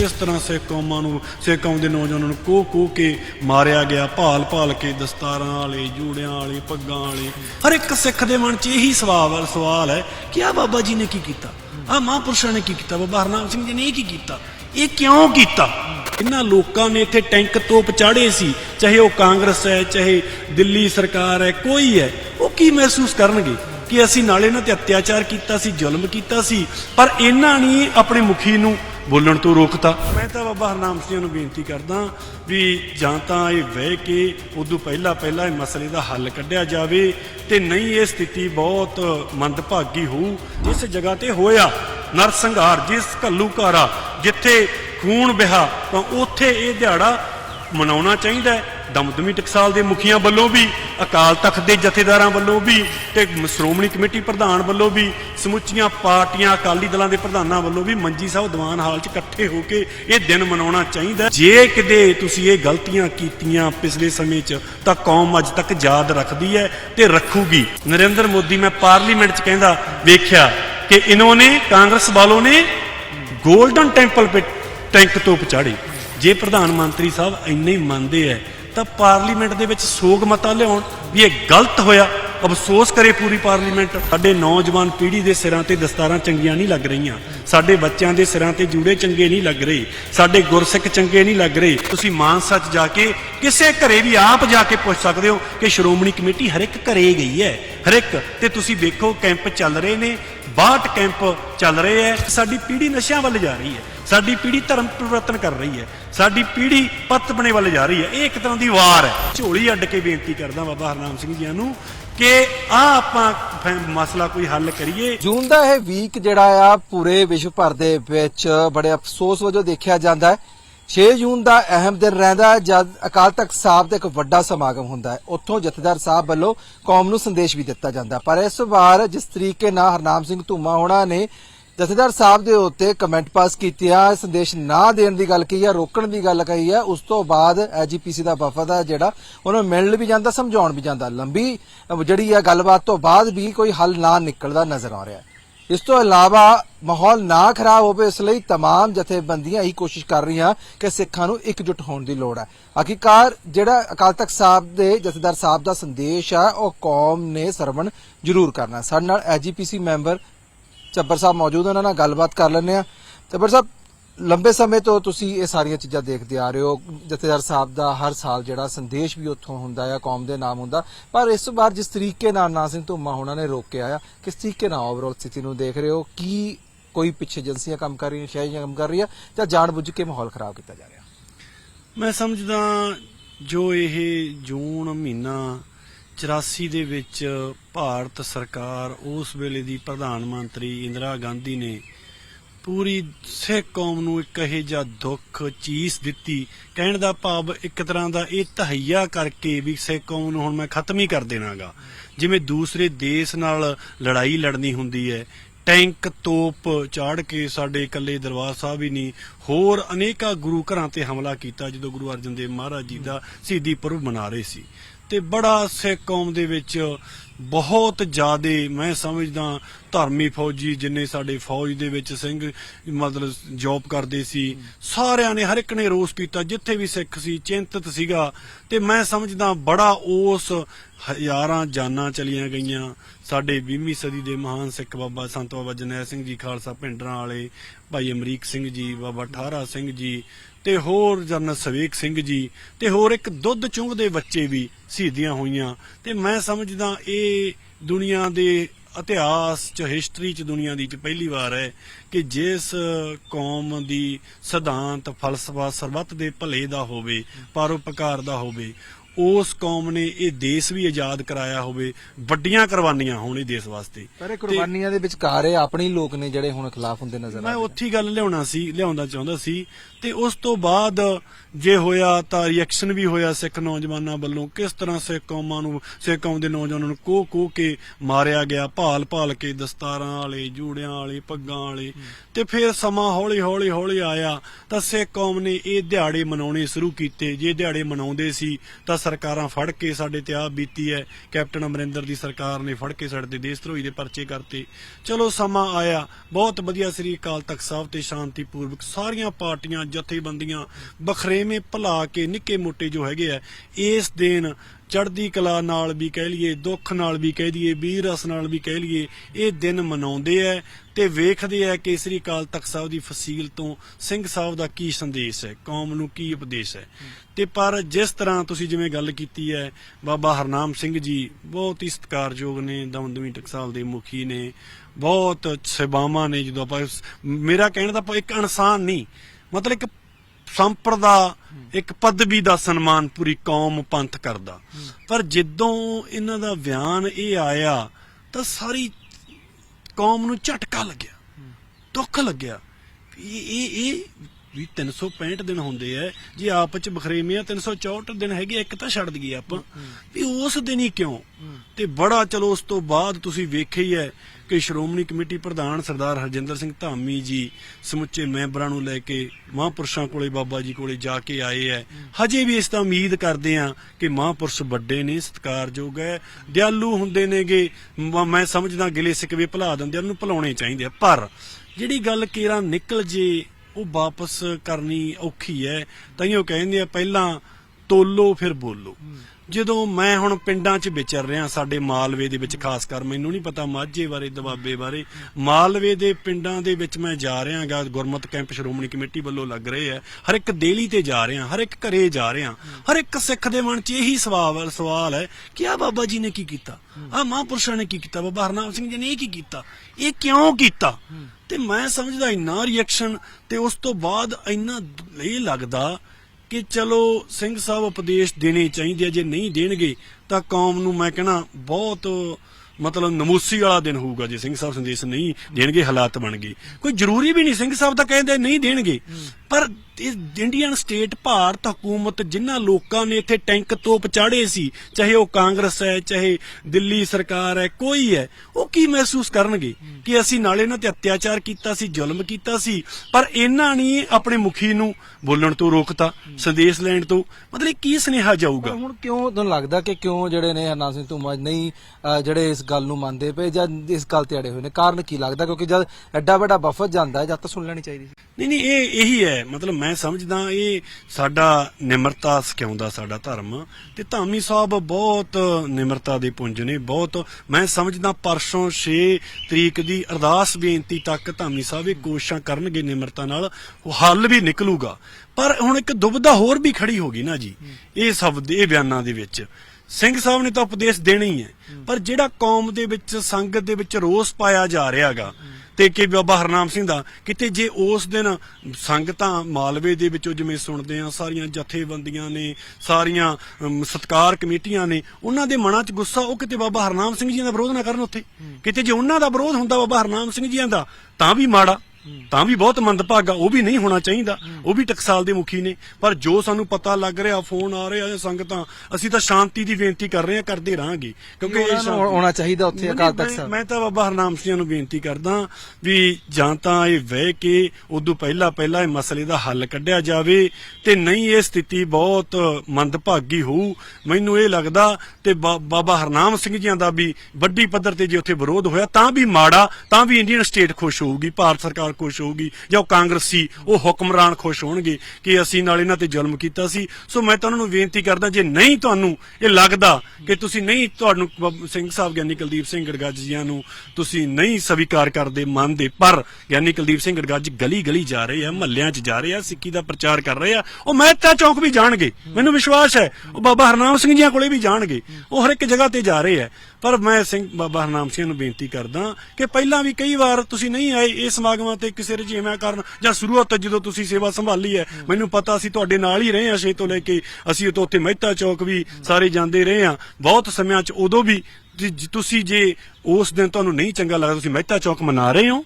ਕਿਸ ਤਰ੍ਹਾਂ ਸਿੱਖ ਕੌਮਾਂ ਨੂੰ ਸਿੱਖ ਕੌਮ ਦੇ ਨੌਜਵਾਨਾਂ ਨੂੰ ਕੋਹ ਕੋਹ ਕੇ ਮਾਰਿਆ ਗਿਆ, ਭਾਲ ਭਾਲ ਕੇ ਦਸਤਾਰਾਂ ਵਾਲੇ, ਜੂੜਿਆਂ ਵਾਲੇ, ਪੱਗਾਂ ਵਾਲੇ? ਹਰ ਇੱਕ ਸਿੱਖ ਦੇ ਮਨ 'ਚ ਇਹੀ ਸਵਾਲ ਸਵਾਲ ਹੈ ਕਿ ਆ ਬਾਬਾ ਜੀ ਨੇ ਕੀ ਕੀਤਾ? ਆ ਮਹਾਂਪੁਰਸ਼ਾਂ ਨੇ ਕੀ ਕੀਤਾ? ਬਾਬਾ ਹਰਨਾਮ ਸਿੰਘ ਜੀ ਨੇ ਇਹ ਕੀ ਕੀਤਾ? ਇਹ ਕਿਉਂ ਕੀਤਾ? ਇਹਨਾਂ ਲੋਕਾਂ ਨੇ ਇੱਥੇ ਟੈਂਕ ਤੋਪ ਚਾੜੇ ਸੀ, ਚਾਹੇ ਉਹ ਕਾਂਗਰਸ ਹੈ, ਚਾਹੇ ਦਿੱਲੀ ਸਰਕਾਰ ਹੈ, ਕੋਈ ਹੈ। ਉਹ ਕੀ ਮਹਿਸੂਸ ਕਰਨਗੇ ਕਿ ਅਸੀਂ ਨਾਲੇ ਇਹਨਾਂ ਤੇ ਅਤਿਆਚਾਰ ਕੀਤਾ ਸੀ, ਜ਼ੁਲਮ ਕੀਤਾ ਸੀ? ਪਰ ਇਹਨਾਂ ਨੇ ਆਪਣੇ ਮੁਖੀ ਨੂੰ ਬੋਲਣ ਤੋਂ ਰੋਕਤਾ। ਮੈਂ ਤਾਂ ਬਾਬਾ ਹਰਨਾਮ ਸਿੰਘ ਨੂੰ ਬੇਨਤੀ ਕਰਦਾ ਵੀ ਜਾਂ ਤਾਂ ਇਹ ਵਹਿ ਕੇ ਉਦੋਂ ਪਹਿਲਾਂ ਪਹਿਲਾਂ ਇਹ ਮਸਲੇ ਦਾ ਹੱਲ ਕੱਢਿਆ ਜਾਵੇ ਤੇ ਨਹੀਂ ਇਹ ਸਥਿਤੀ ਬਹੁਤ ਮੰਦਭਾਗੀ ਹੋਊ ਜਿਸ ਜਗ੍ਹਾ ਤੇ ਹੋਇਆ। ਨਰਸੰਘਾਰ, ਜਿਸ ਘੱਲੂਘਾਰਾ ਜਿੱਥੇ ਖੂਨ ਬਿਹਾ ਤਾਂ ਉੱਥੇ ਇਹ ਦਿਹਾੜਾ ਮਨਾਉਣਾ ਚਾਹੀਦਾ ਹੈ। ਦਮਦਮੀ ਟਕਸਾਲ ਦੇ ਮੁਖੀਆਂ ਵੱਲੋਂ ਵੀ, ਅਕਾਲ ਤਖਤ ਦੇ ਜਥੇਦਾਰਾਂ ਵੱਲੋਂ ਵੀ ਤੇ ਸ਼੍ਰੋਮਣੀ ਕਮੇਟੀ ਪ੍ਰਧਾਨ ਵੱਲੋਂ ਵੀ, ਸਮੁੱਚੀਆਂ ਪਾਰਟੀਆਂ ਅਕਾਲੀ ਦਲਾਂ ਦੇ ਪ੍ਰਧਾਨਾਂ ਵੱਲੋਂ ਵੀ ਮੰਜੀ ਸਾਹਿਬ ਦੀਵਾਨ ਹਾਲ 'ਚ ਇਕੱਠੇ ਹੋ ਕੇ ਇਹ ਦਿਨ ਮਨਾਉਣਾ ਚਾਹੀਦਾ ਜੇ ਕਿਤੇ ਤੁਸੀਂ ਇਹ ਗਲਤੀਆਂ ਕੀਤੀਆਂ ਪਿਛਲੇ ਸਮੇਂ 'ਚ, ਤਾਂ ਕੌਮ ਅੱਜ ਤੱਕ ਯਾਦ ਰੱਖਦੀ ਹੈ ਤੇ ਰੱਖੂਗੀ। ਨਰਿੰਦਰ ਮੋਦੀ ਮੈਂ ਪਾਰਲੀਮੈਂਟ 'ਚ ਕਹਿੰਦਾ, ਵੇਖਿਆ ਕਿ ਇਨ੍ਹਾਂ ਨੇ, ਕਾਂਗਰਸ ਵਾਲੋਂ ਨੇ ਗੋਲਡਨ ਟੈਂਪਲ ਟੈਂਕ ਤੋਂ ਪਚਾੜੀ ਜੇ ਪ੍ਰਧਾਨ ਮੰਤਰੀ ਸਾਹਿਬ ਇੰਨੇ ਹੀ ਮੰਨਦੇ ਐ ਤਾਂ ਪਾਰਲੀਮੈਂਟ ਦੇ ਵਿੱਚ ਸੋਗ ਮਤਾ ਲਿਆਉਣ ਵੀ ਇਹ ਗਲਤ ਹੋਇਆ। ਅਫਸੋਸ ਕਰੇ ਪੂਰੀ ਪਾਰਲੀਮੈਂਟ। ਸਾਡੇ ਨੌਜਵਾਨ ਪੀੜ੍ਹੀ ਦੇ ਸਿਰਾਂ ਤੇ ਦਸਤਾਰਾਂ ਚੰਗੀਆਂ ਨਹੀਂ ਲੱਗ ਰਹੀਆਂ। ਸਾਡੇ ਬੱਚਿਆਂ ਦੇ ਸਿਰਾਂ ਤੇ ਜੂੜੇ ਚੰਗੇ ਨਹੀਂ ਲੱਗ ਰਹੇ। ਸਾਡੇ ਗੁਰਸਿੱਖ ਚੰਗੇ ਨਹੀਂ ਲੱਗ ਰਹੇ। ਤੁਸੀਂ ਮਾਨਸਾ 'ਚ ਜਾ ਕੇ ਕਿਸੇ ਘਰੇ ਵੀ ਆਪ ਜਾ ਕੇ ਪੁੱਛ ਸਕਦੇ ਹੋ ਕਿ ਸ਼੍ਰੋਮਣੀ ਕਮੇਟੀ ਹਰ ਇੱਕ ਘਰੇ ਗਈ ਹੈ। ਹਰ ਇੱਕ। ਤੇ ਤੁਸੀਂ ਵੇਖੋ, ਕੈਂਪ ਚੱਲ ਰਹੇ ਨੇ। 62 ਕੈਂਪ ਚੱਲ ਰਹੇ ਐ ਸਾਡੀ ਪੀੜ੍ਹੀ ਨਸ਼ਿਆਂ ਵੱਲ ਜਾ ਰਹੀ ਹੈ। ਸਾਡੀ ਪੀੜ੍ਹੀ ਧਰਮ ਪਰਿਵਰਤਨ ਕਰ ਰਹੀ ਹੈ। ਸਾਡੀ ਪੀੜ੍ਹੀ ਪੱਤ ਬਣੇ ਵੱਲ ਜਾ ਰਹੀ ਹੈ। ਇਹ ਇੱਕ ਤਰ੍ਹਾਂ ਦੀ ਵਾਰ ਹੈ। ਝੋਲੀ ਅੱਡ ਕੇ ਬੇਨਤੀ ਕਰਦਾ ਬਾਬਾ ਹਰਨਾਮ ਸਿੰਘ ਜੀਆਂ ਨੂੰ ਕਿ ਆ ਆਪਾਂ ਮਸਲਾ ਕੋਈ ਹੱਲ ਕਰੀਏ। ਜੂਨ ਦਾ ਇਹ ਵੀਕ ਜਿਹੜਾ ਆ, ਪੂਰੇ ਵਿਸ਼ਵ ਭਰ ਦੇ ਵਿੱਚ ਬੜੇ ਅਫਸੋਸ ਵਜੋਂ ਦੇਖਿਆ ਜਾਂਦਾ ਹੈ। 6 ਜੂਨ ਦਾ ਅਹਿਮ ਦਿਨ ਰਹਿੰਦਾ ਹੈ, ਜਦ ਅਕਾਲ ਤਖਤ ਸਾਹਿਬ ਦਾ ਇੱਕ ਵੱਡਾ ਸਮਾਗਮ ਹੁੰਦਾ ਹੈ। ਉੱਥੋਂ ਜਥੇਦਾਰ ਸਾਹਿਬ ਵੱਲੋਂ ਕੌਮ ਨੂੰ ਸੰਦੇਸ਼ ਵੀ ਦਿੱਤਾ ਜਾਂਦਾ ਪਰ ਇਸ ਵਾਰ ਜਿਸ ਤਰੀਕੇ ਨਾਲ ਹਰਨਾਮ ਸਿੰਘ ਧੂਮਾ ਹੋਣਾ ਨੇ ਜਥੇਦਾਰ ਸਾਹਿਬ ਦੇ ਉੱਤੇ ਕਮੈਂਟ ਪਾਸ ਕੀਤਿਆ ਸੰਦੇਸ਼ ਨਾ ਦੇਣ ਦੀ ਗੱਲ ਕਹੀ ਹੈ ਰੋਕਣ ਦੀ ਗੱਲ ਕਹੀ ਹੈ ਉਸ ਤੋਂ ਬਾਅਦ ਐਜੀਪੀਸੀ ਦਾ ਵਫਦ ਹੈ ਜਿਹੜਾ ਉਹਨੂੰ ਮਿਲਣ ਵੀ ਜਾਂਦਾ ਸਮਝਾਉਣ ਵੀ ਜਾਂਦਾ ਲੰਬੀ ਅਹ ਜਿਹੜੀ ਹੈ ਗੱਲਬਾਤ ਤੋਂ ਬਾਅਦ ਵੀ ਕੋਈ ਹੱਲ ਨਾ ਨਿਕਲਦਾ ਨਜ਼ਰ ਆ ਰਿਹਾ ਹੈ ਇਸ ਤੋਂ ਇਲਾਵਾ ਮਾਹੌਲ ਨਾ ਖਰਾਬ ਹੋਵੇ ਇਸ ਲਈ तमाम ਜਥੇਬੰਦੀਆਂ ਇਹੀ ਕੋਸ਼ਿਸ਼ ਕਰ ਰਹੀਆਂ ਕਿ ਸਿੱਖਾਂ ਨੂੰ ਇਕਜੁੱਟ ਹੋਣ ਦੀ ਲੋੜ ਹੈ ਆਖਿਰਕਾਰ ਜਿਹੜਾ ਅਕਾਲ ਤਖਤ ਸਾਹਿਬ ਦੇ ਜਥੇਦਾਰ ਸਾਹਿਬ ਦਾ ਸੰਦੇਸ਼ ਹੈ ਉਹ ਕੌਮ ਨੇ ਸਰਵਣ ਜ਼ਰੂਰ ਕਰਨਾ ਹੈ। ਸਾਡੇ ਨਾਲ ਐਜੀਪੀਸੀ ਮੈਂਬਰ ਚੱਬਰ ਸਾਹਿਬ ਮੌਜੂਦ ਉਹਨਾਂ ਨਾਲ ਗੱਲਬਾਤ ਕਰ ਲੈਂਦੇ ਆ ਚੱਬਰ ਸਾਹਿਬ, ਲੰਬੇ ਸਮੇਂ ਤੋਂ ਤੁਸੀਂ ਇਹ ਸਾਰੀਆਂ ਚੀਜ਼ਾਂ ਦੇਖਦੇ ਆ ਰਹੇ ਹੋ। ਜਥੇਦਾਰ ਸਾਹਿਬ ਦਾ ਹਰ ਸਾਲ ਜਿਹੜਾ ਸੰਦੇਸ਼ ਵੀ ਉੱਥੋਂ ਹੁੰਦਾ ਆ, ਕੌਮ ਦੇ ਨਾਮ ਹੁੰਦਾ। ਪਰ ਇਸ ਵਾਰ ਜਿਸ ਤਰੀਕੇ ਨਾਲ ਨਾ ਸਿੰਘ ਧੁੰਮਾ ਹੋਣਾ ਨੇ ਰੋਕਿਆ ਆ ਕਿਸ ਤਰੀਕੇ ਨਾਲ ਓਵਰਆਲ ਸਥਿਤੀ ਨੂੰ ਦੇਖ ਰਹੇ ਹੋ? ਕੀ ਕੋਈ ਪਿੱਛੇ ਏਜੰਸੀਆਂ ਕੰਮ ਕਰ ਰਹੀਆਂ ਸ਼ਾਇਦ ਕੰਮ ਕਰ ਰਹੀਆਂ, ਜਾਂ ਜਾਣਬੁੱਝ ਕੇ ਮਾਹੌਲ ਖਰਾਬ ਕੀਤਾ ਜਾ ਰਿਹਾ? ਮੈਂ ਸਮਝਦਾ ਜੋ ਇਹ ਜੂਨ ਮਹੀਨਾ 84 ਦੇ ਵਿੱਚ ਭਾਰਤ ਸਰਕਾਰ ਉਸ ਵੇਲੇ ਦੀ ਪ੍ਰਧਾਨ ਮੰਤਰੀ ਇੰਦਰਾ ਗਾਂਧੀ ਨੇ ਪੂਰੀ ਸਿੱਖ ਕੌਮ ਨੂੰ ਇੱਕ ਇਹ ਜਿਹਾ ਦੁੱਖ ਚੀਸ ਦਿੱਤੀ। ਕਹਿਣ ਦਾ ਭਾਵ ਇੱਕ ਤਰ੍ਹਾਂ ਦਾ ਇਹ ਤਹਈਆ ਕਰਕੇ ਵੀ ਸਿੱਖ ਕੌਮ ਨੂੰ ਹੁਣ ਮੈਂ ਖਤਮ ਹੀ ਕਰ ਦੇਣਾਗਾ। ਜਿਵੇਂ ਦੂਸਰੇ ਦੇਸ਼ ਨਾਲ ਲੜਾਈ ਲੜਨੀ ਹੁੰਦੀ ਹੈ ਟੈਂਕ ਤੋਪ ਚਾੜ ਕੇ ਸਾਡੇ ਇਕੱਲੇ ਦਰਬਾਰ ਸਾਹਿਬ ਹੀ ਨਹੀਂ ਹੋਰ ਅਨੇਕਾਂ ਗੁਰੂ ਘਰਾਂ ਤੇ ਹਮਲਾ ਕੀਤਾ ਜਦੋਂ ਗੁਰੂ ਅਰਜਨ ਦੇਵ ਮਹਾਰਾਜ ਜੀ ਦਾ ਸ਼ਹੀਦੀ ਪੁਰਬ ਮਨਾ ਰਹੇ ਸੀ। ਤੇ ਬੜਾ ਸਿੱਖ ਕੌਮ ਦੇ ਵਿੱਚ ਬਹੁਤ ਜ਼ਿਆਦਾ ਮੈਂ ਸਮਝਦਾ ਧਰਮੀ ਫੌਜੀ ਜਿੰਨੇ ਸਾਡੇ ਫੌਜ ਦੇ ਵਿੱਚ ਸਿੰਘ ਮਤਲਬ ਜੌਬ ਕਰਦੇ ਸੀ, ਸਾਰਿਆਂ ਨੇ ਹਰ ਇੱਕ ਨੇ ਰੋਸ ਕੀਤਾ, ਜਿੱਥੇ ਵੀ ਸਿੱਖ ਸੀ, ਚਿੰਤਤ ਸੀਗਾ ਤੇ ਮੈਂ ਸਮਝਦਾ ਬੜਾ ਉਸ ਹਜ਼ਾਰਾਂ ਜਾਨਾਂ ਚਲੀਆਂ ਗਈਆਂ। ਸਾਡੇ 20ਵੀਂ ਸਦੀ ਦੇ ਮਹਾਨ ਸਿੱਖ ਬਾਬਾ ਸੰਤ ਬਾਬਾ ਜਰਨੈਲ ਸਿੰਘ ਜੀ ਖਾਲਸਾ ਪਿੰਡਰਾਂ ਵਾਲੇ ਭਾਈ ਅਮਰੀਕ ਸਿੰਘ ਜੀ, ਬਾਬਾ ਠਾਰਾ ਸਿੰਘ ਜੀ ਤੇ ਹੋਰ ਜਨਰਲ ਸਵੇਕ ਸਿੰਘ ਜੀ ਤੇ ਹੋਰ ਇੱਕ ਦੁੱਧ ਚੁੰਗ ਬੱਚੇ ਵੀ ਸ਼ਹੀਦੀਆਂ ਹੋਈਆਂ। ਤੇ ਮੈਂ ਸਮਝਦਾ ਇਹ ਦੁਨੀਆ ਦੇ ਇਤਿਹਾਸ ਚ ਹਿਸਟਰੀ ਚ ਦੁਨੀਆ ਦੀ ਚ ਪਹਿਲੀ ਵਾਰ ਹੈ ਕਿ ਜਿਸ ਕੌਮ ਦੀ ਸਿਧਾਂਤ, ਫਲਸਫਾ ਸਰਬੱਤ ਦੇ ਭਲੇ ਦਾ ਹੋਵੇ, ਪਰਉਪਕਾਰ ਦਾ ਹੋਵੇ ਉਸ ਕੌਮ ਨੇ ਇਹ ਦੇਸ਼ ਵੀ ਆਜ਼ਾਦ ਕਰਾਇਆ ਹੋਵੇ ਵੱਡੀਆਂ ਕੁਰਬਾਨੀਆਂ ਹੋਣ ਇਹ ਦੇਸ਼ ਵਾਸਤੇ। ਪਰ ਇਹ ਕੁਰਬਾਨੀਆਂ ਦੇ ਵਿਚਕਾਰ ਇਹ ਆਪਣੇ ਲੋਕ ਨੇ ਜਿਹੜੇ ਹੁਣ ਖਿਲਾਫ ਹੁੰਦੇ ਨਜ਼ਰ ਆ ਮੈਂ ਉੱਥੇ ਗੱਲ ਲਿਆਉਣਾ ਸੀ ਲਿਆਉਂਦਾ ਚਾਹੁੰਦਾ ਸੀ ਤੇ ਉਸ ਤੋਂ ਬਾਅਦ ਜੇ ਹੋਇਆ ਤਾਂ ਰਿਐਕਸ਼ਨ ਵੀ ਹੋਇਆ ਸਿੱਖ ਨੌਜਵਾਨਾਂ ਵੱਲੋਂ। ਕਿਸ ਤਰ੍ਹਾਂ ਸਿੱਖ ਕੌਮਾਂ ਨੂੰ, ਸਿੱਖ ਕੌਮ ਦੇ ਨੌਜਵਾਨਾਂ ਨੂੰ ਕੋਹ ਕੋਹ ਕੇ ਮਾਰਿਆ ਗਿਆ, ਭਾਲ ਭਾਲ ਕੇ ਦਸਤਾਰਾਂ ਵਾਲੇ, ਜੂੜਿਆਂ ਵਾਲੇ, ਪੱਗਾਂ ਵਾਲੇ। ਤੇ ਫਿਰ ਸਮਾਂ ਹੌਲੀ ਹੌਲੀ ਹੌਲੀ ਆਇਆ ਤਾਂ ਸਿੱਖ ਕੌਮ ਨੇ ਇਹ ਦਿਹਾੜੇ ਮਨਾਉਣੇ ਸ਼ੁਰੂ ਕੀਤੇ। ਜੇ ਦਿਹਾੜੇ ਮਨਾਉਂਦੇ ਸੀ ਤਾਂ ਸਰਕਾਰਾਂ ਫੜ ਕੇ ਸਾਡੇ ਤੇ ਆ ਬੀਤੀ ਹੈ। ਕੈਪਟਨ ਅਮਰਿੰਦਰ ਦੀ ਸਰਕਾਰ ਨੇ ਫੜ ਕੇ ਸਾਡੇ ਤੇ ਦੇਸ਼ ਧਰੋਹੀ ਦੇ ਪਰਚੇ ਕਰਤੇ। ਚਲੋ ਸਮਾਂ ਆਇਆ। ਬਹੁਤ ਵਧੀਆ ਸ੍ਰੀ ਅਕਾਲ ਤਖਤ ਸਾਹਿਬ ਤੇ ਸ਼ਾਂਤੀਪੂਰਵਕ ਸਾਰੀਆਂ ਪਾਰਟੀਆਂ ਜਥੇਬੰਦੀਆਂ ਬਖਰੇਵੇਂ ਭੁਲਾ ਕੇ ਨਿੱਕੇ ਮੋਟੇ ਜੋ ਹੈਗੇ ਆ, ਇਸ ਦਿਨ ਚੜ੍ਹਦੀ ਕਲਾ ਨਾਲ ਵੀ ਕਹਿ ਲਈਏ, ਦੁੱਖ ਨਾਲ ਵੀ ਕਹਿ ਲਈਏ ਵੀਰ ਰਸ ਨਾਲ ਵੀ ਕਹਿ ਲਈਏ, ਇਹ ਦਿਨ ਮਨਾਉਂਦੇ ਐ ਤੇ ਵੇਖਦੇ ਐ ਕਿ ਸ੍ਰੀ ਅਕਾਲ ਤਖਤ ਸਾਹਿਬ ਦੀ ਫਸੀਲ ਤੋਂ ਸਿੰਘ ਸਾਹਿਬ ਦਾ ਕੀ ਸੰਦੇਸ਼ ਹੈ, ਕੌਮ ਨੂੰ ਕੀ ਉਪਦੇਸ਼ ਹੈ। ਤੇ ਪਰ ਜਿਸ ਤਰ੍ਹਾਂ ਤੁਸੀਂ ਜਿਵੇਂ ਗੱਲ ਕੀਤੀ ਹੈ, ਬਾਬਾ ਹਰਨਾਮ ਸਿੰਘ ਜੀ ਬਹੁਤ ਹੀ ਸਤਿਕਾਰਯੋਗ ਨੇ ਦਮਦਮੀ ਟਕਸਾਲ ਦੇ ਮੁਖੀ ਨੇ, ਬਹੁਤ ਸੇਵਾਵਾਂ ਨੇ, ਜਦੋਂ ਆਪਾਂ ਮੇਰਾ ਕਹਿਣ ਦਾ ਭਾਵ ਇੱਕ ਇਨਸਾਨ ਨਹੀਂ ਮਤਲਬ ਇੱਕ ਸੰਪਰਦਾ, ਇੱਕ ਪਦਵੀ ਦਾ ਸਨਮਾਨ ਪੂਰੀ ਕੌਮ ਪੰਥ ਕਰਦਾ। ਪਰ ਜਦੋਂ ਇਹਨਾਂ ਦਾ ਬਿਆਨ ਇਹ ਆਇਆ, ਤਾਂ ਸਾਰੀ ਕੌਮ ਨੂੰ ਝਟਕਾ ਲੱਗਿਆ। ਦੁੱਖ ਲੱਗਿਆ। ਇਹ ਇਹ ਵੀ 365 ਦਿਨ ਹੁੰਦੇ ਐ ਜੇ ਆਪ ਚ ਬਖਰੇਵੇਂ ਆ 364 ਦਿਨ ਹੈਗੇ ਆ, ਇੱਕ ਤਾਂ ਛੱਡ ਦਈਏ ਆਪਾਂ। ਵੀ ਉਸ ਦਿਨ ਹੀ ਕਿਉਂ? ਤੇ ਬੜਾ ਚਲੋ ਉਸ ਤੋਂ ਬਾਅਦ ਤੁਸੀਂ ਵੇਖਿਆ ਹੀ ਹੈ ਕਿ ਸ਼੍ਰੋਮਣੀ ਕਮੇਟੀ ਪ੍ਰਧਾਨ ਸਰਦਾਰ ਹਰਜਿੰਦਰ ਸਿੰਘ ਧਾਮੀ ਜੀ ਸਮੁੱਚੇ ਮੈਂਬਰਾਂ ਨੂੰ ਲੈ ਕੇ ਮਹਾਂਪੁਰਸ਼ਾਂ ਕੋਲੇ ਬਾਬਾ ਜੀ ਕੋਲੇ ਜਾ ਕੇ ਆਏ ਐ ਹਜੇ ਵੀ ਇਸ ਤਾਂ ਉਮੀਦ ਕਰਦੇ ਆ ਕਿ ਮਹਾਂਪੁਰਸ਼ ਵੱਡੇ ਨੇ ਸਤਿਕਾਰਯੋਗ ਹੈ। ਦਿਆਲੂ ਹੁੰਦੇ ਨੇਗੇ ਮ- ਸਮਝਦਾ ਗਿਲੇ ਸਿਕਵੇ ਭੁਲਾ ਦਿੰਦੇ ਆ, ਉਹਨੂੰ ਭੁਲਾਉਣੇ ਚਾਹੀਦੇ ਆ। ਪਰ ਜਿਹੜੀ ਗੱਲ ਕੇਰਾ ਨਿਕਲ ਜੇ ਉਹ ਵਾਪਸ ਕਰਨੀ ਔਖੀ ਹੈ। ਤਾਈਓ ਕਹਿੰਦੇ ਆ ਪਹਿਲਾਂ ਤੋਲੋ ਫਿਰ ਬੋਲੋ। ਜਦੋਂ ਮੈਂ ਹੁਣ ਪਿੰਡਾਂ 'ਚ ਵਿਚਰ ਰਿਹਾ, ਸਾਡੇ ਮਾਲਵੇ ਦੇ ਵਿੱਚ ਖਾਸ ਕਰ, ਮੈਨੂੰ ਨਹੀਂ ਪਤਾ ਮਾਝੇ ਬਾਰੇ ਦਬਾਬੇ ਬਾਰੇ, ਮਾਲਵੇ ਦੇ ਪਿੰਡਾਂ ਦੇ ਵਿੱਚ ਮੈਂ ਜਾ ਰਿਹਾਗਾ ਗੁਰਮਤ ਕੈਂਪ ਸ਼੍ਰੋਮਣੀ ਕਮੇਟੀ ਵੱਲੋਂ ਲੱਗ ਰਹੇ ਆ। ਹਰ ਇੱਕ ਦੇਲੀ ਤੇ ਜਾ ਰਿਹਾ, ਹਰ ਇੱਕ ਘਰੇ ਜਾ ਰਿਹਾ, ਹਰ ਇੱਕ ਸਿੱਖ ਦੇ ਮਨ 'ਚ ਇਹੀ ਸਵਾਲ ਸਵਾਲ ਹੈ ਕਿ ਆ ਬਾਬਾ ਜੀ ਨੇ ਕੀ ਕੀਤਾ? ਆ ਮਹਾਂਪੁਰਸ਼ਾਂ ਨੇ ਕੀ ਕੀਤਾ? ਬਾਬਾ ਹਰਨਾਮ ਸਿੰਘ ਜੀ ਨੇ ਇਹ ਕੀ ਕੀਤਾ? ਇਹ ਕਿਉਂ ਕੀਤਾ? ਤੇ ਮੈਂ ਸਮਝਦਾ ਇੰਨਾ ਰਿਐਕਸ਼ਨ ਤੇ ਉਸ ਤੋਂ ਬਾਅਦ ਇੰਨਾ ਇਹ ਲੱਗਦਾ ਕਿ ਚਲੋ ਸਿੰਘ ਸਾਹਿਬ ਉਪਦੇਸ਼ ਦੇਣੇ ਚਾਹੀਦੇ ਆ, ਜੇ ਨਹੀਂ ਦੇਣਗੇ ਤਾਂ ਕੌਮ ਨੂੰ ਮੈਂ ਕਹਿਣਾ ਬਹੁਤ ਮਤਲਬ ਨਮੂਸੀ ਵਾਲਾ ਦਿਨ ਹੋਊਗਾ ਜੇ ਸਿੰਘ ਸਾਹਿਬ ਸੰਦੇਸ਼ ਨਹੀਂ ਦੇਣਗੇ, ਹਾਲਾਤ ਬਣ ਗਏ। ਕੋਈ ਜ਼ਰੂਰੀ ਵੀ ਨਹੀਂ, ਸਿੰਘ ਸਾਹਿਬ ਤਾਂ ਕਹਿੰਦੇ ਨਹੀਂ ਦੇਣਗੇ। ਪਰ ਇਹ ਇੰਡੀਅਨ ਸਟੇਟ ਭਾਰਤ ਹਕੂਮਤ ਜਿਨ੍ਹਾਂ ਲੋਕਾਂ ਨੇ ਇੱਥੇ ਟੈਂਕ ਤੋਪ ਚਾੜੇ ਸੀ ਚਾਹੇ ਉਹ ਕਾਂਗਰਸ ਹੈ ਚਾਹੇ ਦਿੱਲੀ ਸਰਕਾਰ ਹੈ ਕੋਈ ਹੈ ਉਹ ਕੀ ਮਹਿਸੂਸ ਕਰਨਗੇ? ਕਿ ਅਸੀਂ ਨਾਲੇ ਇਹਨਾਂ ਤੇ ਅਤਿਆਚਾਰ ਕੀਤਾ ਸੀ ਜ਼ੁਲਮ ਕੀਤਾ ਸੀ ਪਰ ਇਹਨਾਂ ਨੇ ਆਪਣੇ ਮੁਖੀ ਨੂੰ ਬੋਲਣ ਤੋਂ ਰੋਕਤਾ ਸੰਦੇਸ਼ ਲੈਣ ਤੋਂ। ਮਤਲਬ ਕੀ ਸੁਨੇਹਾ ਜਾਊਗਾ? ਹੁਣ ਕਿਉਂ ਤੁਹਾਨੂੰ ਲੱਗਦਾ ਕਿ ਕਿਉਂ ਜਿਹੜੇ ਨੇ ਹਰਨਾਮ ਸਿੰਘ ਧੂਮਾ ਨਹੀਂ ਜਿਹੜੇ ਇਸ ਗੱਲ ਨੂੰ ਮੰਨਦੇ ਪਏ ਜਾਂ ਇਸ ਗੱਲ ਤੇ ਅੜੇ ਹੋਏ ਨੇ? ਕਾਰਨ ਕੀ ਲੱਗਦਾ? ਕਿਉਂਕਿ ਜਦ ਐਡਾ ਵੱਡਾ ਵਫਦ ਜਾਂਦਾ ਜਦ ਤਾਂ ਸੁਣ ਲੈਣੀ ਚਾਹੀਦੀ ਸੀ। ਨਹੀਂ ਨਹੀਂ ਇਹ ਇਹੀ ਹੈ। ਮਤਲਬ ਮੈਂ ਸਮਝਦਾ ਇਹ ਸਾਡਾ ਨਿਮਰਤਾ ਸਿਖਾਉਂਦਾ ਸਾਡਾ ਧਰਮ। ਤੇ ਧਾਮੀ ਸਾਹਿਬ ਬਹੁਤ ਨਿਮਰਤਾ ਦੇ ਪੁੰਜ ਨੇ, ਬਹੁਤ। ਮੈਂ ਸਮਝਦਾ ਪਰਸੋਂ 6 ਤਰੀਕ ਦੀ ਅਰਦਾਸ ਬੇਨਤੀ ਤੱਕ ਧਾਮੀ ਸਾਹਿਬ ਇਹ ਕੋਸ਼ਿਸ਼ਾਂ ਕਰਨਗੇ ਨਿਮਰਤਾ ਨਾਲ, ਉਹ ਹੱਲ ਵੀ ਨਿਕਲੂਗਾ। ਪਰ ਹੁਣ ਇੱਕ ਦੁਬਿਧਾ ਹੋਰ ਵੀ ਖੜੀ ਹੋ ਗਈ ਨਾ ਜੀ, ਇਹ ਸ਼ਬਦ ਇਹ ਬਿਆਨਾਂ ਦੇ ਵਿੱਚ। ਸਿੰਘ ਸਾਹਿਬ ਨੇ ਤਾਂ ਉਪਦੇਸ਼ ਦੇਣਾ ਹੀ ਹੈ। ਪਰ ਜਿਹੜਾ ਕੌਮ ਦੇ ਵਿੱਚ, ਸੰਗਤ ਦੇ ਵਿੱਚ ਰੋਸ ਪਾਇਆ ਜਾ ਰਿਹਾਗਾ ਤੇ ਕਿ ਬਾਬਾ ਹਰਨਾਮ ਸਿੰਘ ਦਾ ਕਿਤੇ ਜੇ ਉਸ ਦਿਨ ਸੰਗਤਾਂ ਮਾਲਵੇ ਦੇ ਵਿੱਚੋਂ ਜਿਵੇਂ ਸੁਣਦੇ ਆ ਸਾਰੀਆਂ ਜਥੇਬੰਦੀਆਂ ਨੇ ਸਾਰੀਆਂ ਅਮ, ਸਤਕਾਰ ਕਮੇਟੀਆਂ ਨੇ ਉਹਨਾਂ ਦੇ ਮਨਾਂ 'ਚ ਗੁੱਸਾ ਉਹ ਕਿਤੇ ਬਾਬਾ ਹਰਨਾਮ ਸਿੰਘ ਜੀ ਦਾ ਵਿਰੋਧ ਨਾ ਕਰਨ ਉੱਥੇ। ਕਿਤੇ ਜੇ ਉਹਨਾਂ ਦਾ ਵਿਰੋਧ ਹੁੰਦਾ ਬਾਬਾ ਹਰਨਾਮ ਸਿੰਘ ਜੀਆਂ ਦਾ ਤਾਂ ਵੀ ਮਾੜਾ। ਤਾਂ ਵੀ ਬਹੁਤ ਮੰਦਭਾਗਾ ਉਹ ਵੀ ਨਹੀਂ ਹੋਣਾ ਚਾਹੀਦਾ। ਉਹ ਵੀ ਟਕਸਾਲ ਦੇ ਮੁਖੀ ਨੇ। ਪਰ ਜੋ ਸਾਨੂੰ ਪਤਾ ਲੱਗ ਰਿਹਾ ਫੋਨ ਆ ਰਿਹਾ ਸੰਗਤਾਂ ਅਸੀਂ ਤਾਂ ਸ਼ਾਂਤੀ ਦੀ ਬੇਨਤੀ ਕਰ ਰਹੇ ਹਾਂ ਕਰਦੇ ਰਹਾਂਗੇ। ਕਿਉਂਕਿ ਇਹ ਆਉਣਾ ਚਾਹੀਦਾ ਉੱਥੇ ਅਕਾਲ ਤਖਤ ਮੈਂ- ਸਾਹਿਬ। ਮੈਂ ਤਾਂ ਬਾਬਾ ਹਰਨਾਮ ਸਿੰਘ ਨੂੰ ਬੇਨਤੀ ਕਰਦਾ ਵੀ ਜਾਂ ਤਾਂ ਇਹ ਵਹਿ ਕੇ ਉਦੋਂ ਪਹਿਲਾਂ ਪਹਿਲਾਂ ਇਹ ਮਸਲੇ ਦਾ ਹੱਲ ਕੱਢਿਆ ਜਾਵੇ ਤੇ ਨਹੀਂ ਇਹ ਸਥਿਤੀ ਬਹੁਤ ਮੰਦਭਾਗੀ ਹੋਊ ਮੈਨੂੰ ਇਹ ਲੱਗਦਾ ਤੇ ਬਾਬਾ ਹਰਨਾਮ ਸਿੰਘ ਜੀਆਂ ਦਾ ਵੀ ਵੱਡੀ ਪੱਧਰ ਤੇ ਜੇ ਉੱਥੇ ਵਿਰੋਧ ਹੋਇਆ ਤਾਂ ਵੀ ਮਾੜਾ ਤਾਂ ਵੀ ਇੰਡੀਅਨ ਸਟੇਟ ਖੁਸ਼ ਹੋਊਗੀ ਭਾਰਤ ਸਰਕਾਰ ਖੁਸ਼ ਹੋਊਗੀ ਜਾਂ ਉਹ ਕਾਂਗਰਸੀ ਉਹ ਹੁਕਮਰਾਨ ਖੁਸ਼ ਹੋਣਗੇ ਕਿ ਅਸੀਂ ਨਾਲ ਇਹਨਾਂ ਤੇ ਜ਼ੁਲਮ ਕੀਤਾ ਸੀ। ਸੋ ਮੈਂ ਤਾਂ ਉਹਨਾਂ ਨੂੰ ਬੇਨਤੀ ਕਰਦਾ, ਜੇ ਨਹੀਂ ਤੁਹਾਨੂੰ ਇਹ ਲੱਗਦਾ ਕਿ ਤੁਸੀਂ ਨਹੀਂ ਤੁਹਾਨੂੰ ਸਿੰਘ ਸਾਹਿਬ ਗਿਆਨੀ ਕੁਲਦੀਪ ਸਿੰਘ ਗੜਗੱਜ ਜੀਆਂ ਨੂੰ ਤੁਸੀਂ ਨਹੀਂ ਸਵੀਕਾਰ ਕਰਦੇ, ਮੰਨਦੇ, ਪਰ ਗਿਆਨੀ ਕੁਲਦੀਪ ਸਿੰਘ ਗੜਗੱਜ ਗਲੀ ਗਲੀ ਜਾ ਰਹੇ ਆ, ਮਹੱਲਿਆਂ 'ਚ ਜਾ ਰਹੇ ਆ, ਸਿੱਖੀ ਦਾ ਪ੍ਰਚਾਰ ਕਰ ਰਹੇ ਆ, ਉਹ ਮਹਿਤਾ ਚੌਕ ਵੀ ਜਾਣਗੇ। ਮੈਨੂੰ ਵਿਸ਼ਵਾਸ ਹੈ, ਉਹ ਬਾਬਾ ਹਰਨਾਮ ਸਿੰਘ ਜੀਆਂ ਕੋਲੇ ਵੀ ਜਾਣਗੇ। ਉਹ ਹਰ ਇੱਕ ਜਗ੍ਹਾ ਤੇ ਜਾ ਰਹੇ ਆ। ਪਰ ਮੈਂ ਸਿੰਘ, ਬਾਬਾ ਹਰਨਾਮ ਸਿੰਘ ਨੂੰ ਬੇਨਤੀ ਕਰਦਾ ਕਿ ਪਹਿਲਾਂ ਵੀ ਕਈ ਵਾਰ ਤੁਸੀਂ ਨਹੀਂ ਆਏ, ਇਹ ਸਮਾਗਮਾਂ ਤੇ ਕਿਸੇ ਰਜੀਮਾ ਕਾਰਨ ਜਾਂ ਸ਼ੁਰੂਆਤ ਤੋਂ ਜਦੋਂ ਤੁਸੀਂ ਸੇਵਾ ਸੰਭਾਲੀ ਹੈ, ਮੈਨੂੰ ਪਤਾ ਸੀ ਤੁਹਾਡੇ ਨਾਲ ਹੀ ਰਹੇ ਆ ਛੇ ਤੋਂ ਲੈ ਕੇ, ਅਸੀਂ ਉਤੋਂ ਉੱਥੇ ਮਹਿਤਾ ਚੌਕ ਵੀ ਸਾਰੇ ਜਾਂਦੇ ਰਹੇ ਆ ਬਹੁਤ ਸਮਿਆਂ 'ਚ ਉਦੋਂ ਵੀ ਤੁਸੀਂ ਜੇ ਉਸ ਦਿਨ ਤੁਹਾਨੂੰ ਨਹੀਂ ਚੰਗਾ ਲੱਗਦਾ, ਤੁਸੀਂ ਮਹਿਤਾ ਚੌਕ ਮਨਾ ਰਹੇ ਹੋ,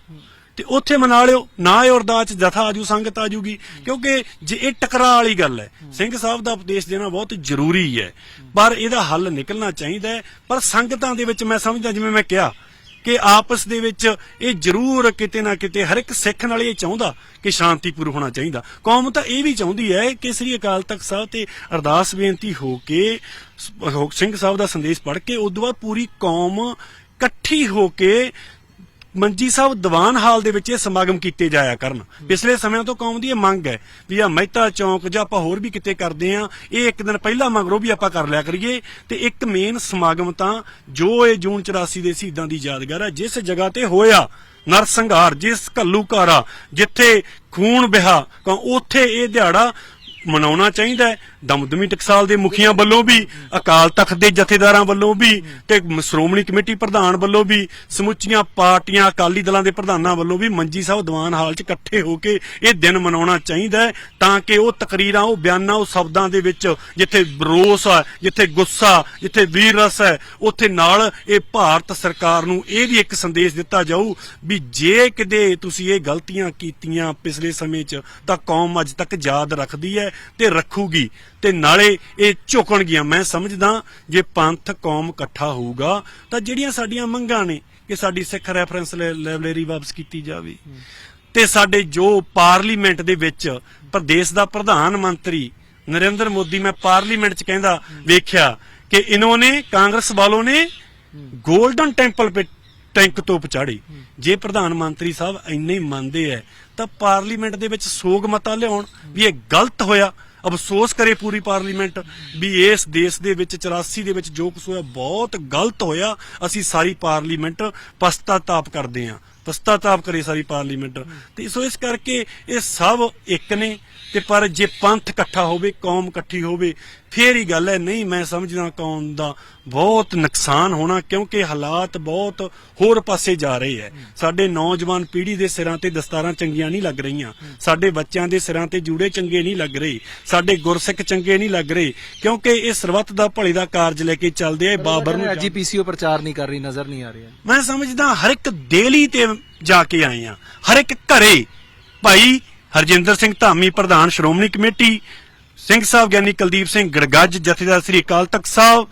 ਤੇ ਉੱਥੇ ਮਨਾ ਲਿਓ, ਨਾ ਇਹ ਅਰਦਾਸ 'ਚ ਜਥਾ ਆਜੂ ਸੰਗਤ ਆਜੂਗੀ ਕਿਉਂਕਿ ਜੇ ਇਹ ਟਕਰਾਅ ਵਾਲੀ ਗੱਲ ਹੈ, ਸਿੰਘ ਸਾਹਿਬ ਦਾ ਉਪਦੇਸ਼ ਦੇਣਾ ਬਹੁਤ ਜ਼ਰੂਰੀ ਹੈ। ਪਰ ਇਹਦਾ ਹੱਲ ਨਿਕਲਣਾ ਚਾਹੀਦਾ ਹੈ, ਪਰ ਸੰਗਤਾਂ ਦੇ ਵਿੱਚ ਮੈਂ ਸਮਝਦਾ, ਜਿਵੇਂ ਮੈਂ ਕਿਹਾ ਕਿ ਆਪਸ ਦੇ ਵਿੱਚ ਇਹ ਜ਼ਰੂਰ ਕਿਤੇ ਨਾ ਕਿਤੇ ਹਰ ਇੱਕ ਸਿੱਖ ਨਾਲ ਇਹ ਚਾਹੁੰਦਾ ਕਿ ਸ਼ਾਂਤੀਪੂਰ ਹੋਣਾ ਚਾਹੀਦਾ। ਕੌਮ ਤਾਂ ਇਹ ਵੀ ਚਾਹੁੰਦੀ ਹੈ ਕਿ ਸ੍ਰੀ ਅਕਾਲ ਤਖਤ ਸਾਹਿਬ ਤੇ ਅਰਦਾਸ ਬੇਨਤੀ ਹੋ ਕੇ ਸਿੰਘ ਸਾਹਿਬ ਦਾ ਸੰਦੇਸ਼ ਪੜ੍ਹ ਕੇ ਉਦੋਂ ਬਾਅਦ ਪੂਰੀ ਕੌਮ ਇਕੱਠੀ ਹੋ ਕੇ ਮੰਜੀ ਸਾਹਿਬ ਦੀਵਾਨ ਹਾਲ ਦੇ ਵਿੱਚ ਇਹ ਸਮਾਗਮ ਕੀਤੇ ਜਾਇਆ ਕਰਨ। ਪਿਛਲੇ ਸਮਿਆਂ ਤੋਂ ਕੌਮ ਦੀ ਇਹ ਮੰਗ ਹੈ ਵੀ ਆ ਮਹਿਤਾ ਚੌਂਕ ਜਾਂ ਆਪਾਂ ਹੋਰ ਵੀ ਕਿਤੇ ਕਰਦੇ ਆ ਇਹ ਇੱਕ ਦਿਨ ਪਹਿਲਾਂ ਮਗਰੋਂ ਵੀ ਆਪਾਂ ਕਰ ਲਿਆ ਕਰੀਏ। ਤੇ ਇੱਕ ਮੇਨ ਸਮਾਗਮ ਤਾਂ ਜੋ ਇਹ ਜੂਨ 84 ਦੇ ਸ਼ਹੀਦਾਂ ਦੀ ਯਾਦਗਾਰ ਹੈ, ਜਿਸ ਜਗ੍ਹਾ ਤੇ ਹੋਇਆ ਨਰਸੰਘਾਰ, ਜਿਸ ਘੱਲੂਕਾਰਾ ਜਿੱਥੇ ਖੂਨ ਬਹਾ ਕ- ਉੱਥੇ ਇਹ ਦਿਹਾੜਾ ਮਨਾਉਣਾ ਚਾਹੀਦਾ ਹੈ। ਦਮਦਮੀ ਟਕਸਾਲ ਦੇ ਮੁਖੀਆਂ ਵੱਲੋਂ ਵੀ, ਅਕਾਲ ਤਖਤ ਦੇ ਜਥੇਦਾਰਾਂ ਵੱਲੋਂ ਵੀ ਤੇ ਸ਼੍ਰੋਮਣੀ ਕਮੇਟੀ ਪ੍ਰਧਾਨ ਵੱਲੋਂ ਵੀ, ਸਮੁੱਚੀਆਂ ਪਾਰਟੀਆਂ ਅਕਾਲੀ ਦਲਾਂ ਦੇ ਪ੍ਰਧਾਨਾਂ ਵੱਲੋਂ ਵੀ ਮੰਜੀ ਸਾਹਿਬ ਦੀਵਾਨ ਹਾਲ 'ਚ ਇਕੱਠੇ ਹੋ ਕੇ ਇਹ ਦਿਨ ਮਨਾਉਣਾ ਚਾਹੀਦਾ ਹੈ ਤਾਂ ਕਿ ਉਹ ਤਕਰੀਰਾਂ, ਉਹ ਬਿਆਨਾਂ, ਉਹ ਸ਼ਬਦਾਂ ਦੇ ਵਿੱਚ ਜਿੱਥੇ ਰੋਸ ਆ, ਜਿੱਥੇ ਗੁੱਸਾ, ਜਿੱਥੇ ਵੀਰ ਰਸ ਹੈ, ਉੱਥੇ ਨਾਲ ਇਹ ਭਾਰਤ ਸਰਕਾਰ ਨੂੰ ਇਹ ਵੀ ਇੱਕ ਸੰਦੇਸ਼ ਦਿੱਤਾ ਜਾਊ ਵੀ ਜੇ ਕਿਤੇ ਤੁਸੀਂ ਇਹ ਗਲਤੀਆਂ ਕੀਤੀਆਂ ਪਿਛਲੇ ਸਮੇਂ 'ਚ ਤਾਂ ਕੌਮ ਅੱਜ ਤੱਕ ਯਾਦ ਰੱਖਦੀ ਹੈ ਤੇ ਰੱਖੂਗੀ ਤੇ ਨਾਲੇ ਇਹ ਝੁਕਣਗੀਆਂ। ਮੈਂ ਸਮਝਦਾ ਜੇ ਪੰਥ ਕੌਮ ਇਕੱਠਾ ਹੋਊਗਾ ਤਾਂ ਜਿਹੜੀਆਂ ਸਾਡੀਆਂ ਮੰਗਾਂ ਨੇ ਕਿ ਸਾਡੀ ਸਿੱਖ ਰੈਫਰੈਂਸ ਲਾਇ- ਲਾਇਬ੍ਰੇਰੀ ਵਾਪਸ ਕੀਤੀ ਜਾਵੇ। ਤੇ ਸਾਡੇ ਜੋ ਪਾਰਲੀਮੈਂਟ ਦੇ ਵਿੱਚ ਪ੍ਰਦੇਸ਼ ਦਾ ਪ੍ਰਧਾਨ ਮੰਤਰੀ ਨਰਿੰਦਰ ਮੋਦੀ ਮੈਂ ਪਾਰਲੀਮੈਂਟ 'ਚ ਕਹਿੰਦਾ ਵੇਖਿਆ ਕਿ ਇਨ੍ਹਾਂ ਨੇ ਕਾਂਗਰਸ ਵਾਲੋਂ ਨੇ 골ਡਨ ਟੈਂਪਲ ਪੇ ਟੈਂਕ ਤੋਂ ਪਚਾੜੀ ਜੇ ਪ੍ਰਧਾਨ ਮੰਤਰੀ ਸਾਹਿਬ ਇੰਨੇ ਮੰਨਦੇ ਐ, ਤਾਂ ਪਾਰਲੀਮੈਂਟ ਦੇ ਵਿੱਚ ਸੋਗ ਮਤਾ ਲਿਆਉਣ ਵੀ ਇਹ ਗਲਤ ਹੋਇਆ। ਅਫਸੋਸ ਕਰੇ ਪੂਰੀ ਪਾਰਲੀਮੈਂਟ ਵੀ ਇਸ ਦੇਸ਼ ਦੇ ਵਿੱਚ 84 ਦੇ ਵਿੱਚ ਜੋ ਕੁਝ ਹੋਇਆ, ਬਹੁਤ ਗਲਤ ਹੋਇਆ। ਅਸੀਂ ਸਾਰੀ ਪਾਰਲੀਮੈਂਟ ਪਛਤਾਤਾਪ ਕਰਦੇ ਹਾਂ ਪਛਤਾਤਾਪ ਕਰੇ ਸਾਰੀ ਪਾਰਲੀਮੈਂਟ। ਤੇ ਸੋ ਇਸ ਕਰਕੇ ਇਹ ਸਭ ਇੱਕ ਨੇ, ਤੇ ਪਰ ਜੇ ਪੰਥ ਇਕੱਠਾ ਹੋਵੇ, ਕੌਮ ਇਕੱਠੀ ਹੋਵੇ ਫੇਰ ਹੀ ਗੱਲ ਹੈ ਨਹੀਂ ਮੈਂ ਸਮਝਦਾ ਕੌਮ ਦਾ ਬਹੁਤ ਨੁਕਸਾਨ ਹੋਣਾ ਕਿਉਂਕਿ ਹਾਲਾਤ ਬਹੁਤ ਹੋਰ ਪਾਸੇ ਜਾ ਰਹੇ ਹੈ। ਸਾਡੇ ਨੌਜਵਾਨ ਪੀੜ੍ਹੀ ਦੇ ਸਿਰਾਂ ਤੇ ਦਸਤਾਰਾਂ ਚੰਗੀਆਂ ਨਹੀਂ ਲੱਗ ਰਹੀਆਂ। ਸਾਡੇ ਬੱਚਿਆਂ ਦੇ ਸਿਰਾਂ ਤੇ ਜੂੜੇ ਚੰਗੇ ਨਹੀਂ ਲੱਗ ਰਹੇ। ਸਾਡੇ ਗੁਰਸਿੱਖ ਚੰਗੇ ਨਹੀਂ ਲੱਗ ਰਹੇ ਕਿਉਂਕਿ ਇਹ ਸਰਬੱਤ ਦਾ ਭਲੇ ਦਾ ਕਾਰਜ ਲੈ ਕੇ ਚੱਲਦੇ ਆ ਬਾਬਰ ਨੂੰ ਅੱਜ ਪੀਸੀਓ ਪ੍ਰਚਾਰ ਨਹੀਂ ਕਰ ਰਹੀ ਨਜ਼ਰ ਨਹੀਂ ਆ ਰਹੀ। ਮੈਂ ਸਮਝਦਾ ਹਰ ਇੱਕ ਦੇਲੀ ਤੇ ਜਾ ਕੇ ਆਏ ਆ ਹਰ ਇੱਕ ਘਰੇ। ਭਾਈ ਹਰਜਿੰਦਰ ਸਿੰਘ ਧਾਮੀ ਪ੍ਰਧਾਨ ਸ਼੍ਰੋਮਣੀ ਕਮੇਟੀ ਸਿੰਘ ਸਾਹਿਬ ਗਿਆਨੀ ਕੁਲਦੀਪ ਸਿੰਘ ਗੜਗੱਜ ਜਥੇਦਾਰ ਸ੍ਰੀ ਅਕਾਲ ਤਖਤ ਸਾਹਿਬ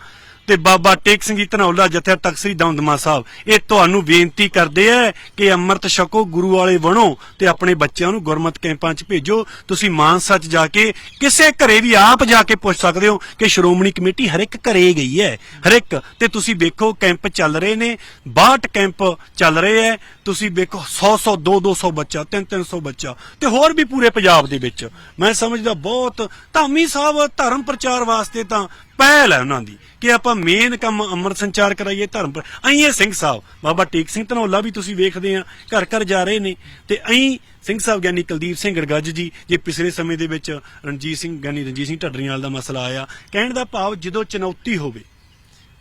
ਤੇ ਬਾਬਾ ਟੇਕ ਸਿੰਘ ਜੀ ਧਨੌਲਾ ਜਥੇਦਾਰ ਤਖਤ ਸ੍ਰੀ ਦਮਦਮਾ ਸਾਹਿਬ। ਇਹ ਤੁਹਾਨੂੰ ਬੇਨਤੀ ਕਰਦੇ ਆ ਕਿ ਅੰਮ੍ਰਿਤ ਛਕੋ, ਗੁਰੂ ਵਾਲੇ ਬਣੋ ਤੇ ਆਪਣੇ ਬੱਚਿਆਂ ਨੂੰ ਗੁਰਮਤ ਕੈਂਪਾਂ 'ਚ ਭੇਜੋ। ਤੁਸੀਂ ਮਾਨਸਾ 'ਚ ਜਾ ਕੇ ਕਿਸੇ ਘਰੇ ਵੀ ਆਪ ਜਾ ਕੇ ਪੁੱਛ ਸਕਦੇ ਹੋ ਕਿ ਸ਼੍ਰੋਮਣੀ ਕਮੇਟੀ ਹਰ ਇੱਕ ਘਰੇ ਗਈ ਹੈ, ਹਰ ਇੱਕ। ਤੇ ਤੁਸੀਂ ਵੇਖੋ ਕੈਂਪ ਚੱਲ ਰਹੇ ਨੇ 62 ਕੈਂਪ ਚੱਲ ਰਹੇ ਹੈ। ਤੁਸੀਂ ਵੇਖੋ 100 100 2 200 ਬੱਚਾ 3 300 ਬੱਚਾ ਤੇ ਹੋਰ ਵੀ ਪੂਰੇ ਪੰਜਾਬ ਦੇ ਵਿੱਚ। ਮੈਂ ਸਮਝਦਾ ਬਹੁਤ। ਧਾਮੀ ਸਾਹਿਬ ਧਰਮ ਪ੍ਰਚਾਰ ਵਾਸਤੇ ਤਾਂ ਪਹਿਲ ਹੈ ਉਹਨਾਂ ਦੀ ਕਿ ਆਪਾਂ ਮੇਨ ਕੰਮ ਅੰਮ੍ਰਿਤ ਸੰਚਾਰ ਕਰਾਈਏ ਧਰਮ ਪਰ। ਅਈਏ ਸਿੰਘ ਸਾਹਿਬ, ਬਾਬਾ ਟੇਕ ਸਿੰਘ ਧਨੌਲਾ ਵੀ ਤੁਸੀਂ ਵੇਖਦੇ ਆ, ਘਰ ਘਰ ਜਾ ਰਹੇ ਨੇ। ਤੇ ਅਈ ਸਿੰਘ ਸਾਹਿਬ ਗਿਆਨੀ ਕੁਲਦੀਪ ਸਿੰਘ ਗੜਗੱਜ ਜੀ, ਜੇ ਪਿਛਲੇ ਸਮੇਂ ਦੇ ਵਿੱਚ ਰਣਜੀਤ ਸਿੰਘ, ਗਿਆਨੀ ਰਣਜੀਤ ਸਿੰਘ ਢੱਡਰੀਵਾਲ ਦਾ ਮਸਲਾ ਆਇਆ, ਕਹਿਣ ਦਾ ਭਾਵ ਜਦੋਂ ਚੁਣੌਤੀ ਹੋਵੇ,